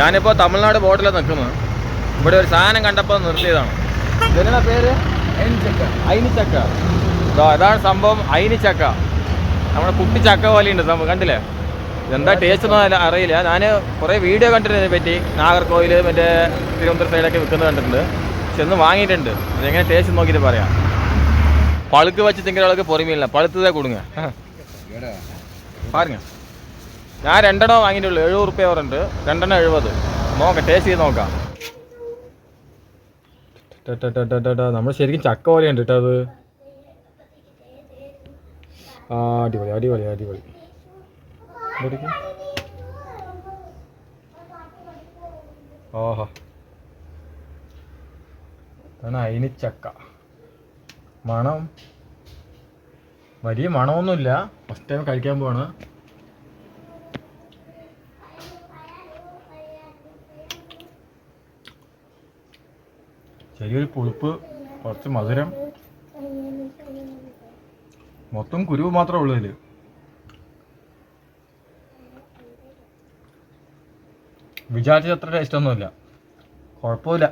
ഞാനിപ്പോൾ തമിഴ്നാട് ബോർഡിലാണ് നിൽക്കുന്നത്. ഇവിടെ ഒരു സാധനം കണ്ടപ്പോൾ നിർത്തിയതാണ്. ഇതിനാ പേര്? അയിനിച്ചക്ക. ഇതാ ഇതാണ് സംഭവം അയിനിച്ചക്ക. നമ്മുടെ കുട്ടി ചക്ക പോലെയുണ്ട് സംഭവം കണ്ടില്ലേ? എന്താ ടേസ്റ്റ് ഒന്നും അറിയില്ല. ഞാൻ കുറേ വീഡിയോ കണ്ടിട്ടുണ്ട് ഇതിനെ പറ്റി. നാഗർകോവിൽ മറ്റേ തിരുവനന്തപുരം സൈഡൊക്കെ വിൽക്കുന്നത് കണ്ടിട്ടുണ്ട്. ചെന്ന് വാങ്ങിയിട്ടുണ്ട്. അതെങ്ങനെ ടേസ്റ്റ് നോക്കിയിട്ട് പറയാം. പളുക്ക് വെച്ച് തിങ്കളൊക്കെ പൊറിമില്ല പഴുത്തതേ കൊടുങ്ങ. പാരുങ്ങ. ഞാൻ രണ്ടെണ്ണം വാങ്ങിയിട്ടുള്ളൂ. എഴുപത് റുപ്യ പറഞ്ഞിട്ട് രണ്ടെണ്ണം എഴുപത്. നോക്കാം ടേസ്റ്റ് ചെയ്ത് നോക്കാം. നമ്മൾ ശരിക്കും ചക്ക പോലെയുണ്ട് കേട്ടോ അത്. ആ അടിപൊളി അടിപൊളി അടിപൊളി. ഓഹോ. ഓഹോ അതിന് ചക്ക. മണം. വലിയ മണമൊന്നുമില്ല. ഫസ്റ്റ് ടൈം കഴിക്കാൻ പോവാണ്. ചെറിയൊരു പുളിപ്പ് കുറച്ച് മധുരം. മൊത്തം കുരുവ് മാത്രമേ ഉള്ളൂ ഇതിൽ വിചാരിച്ച അത്ര ടേസ്റ്റ് ഒന്നുമില്ല. കുഴപ്പമില്ല.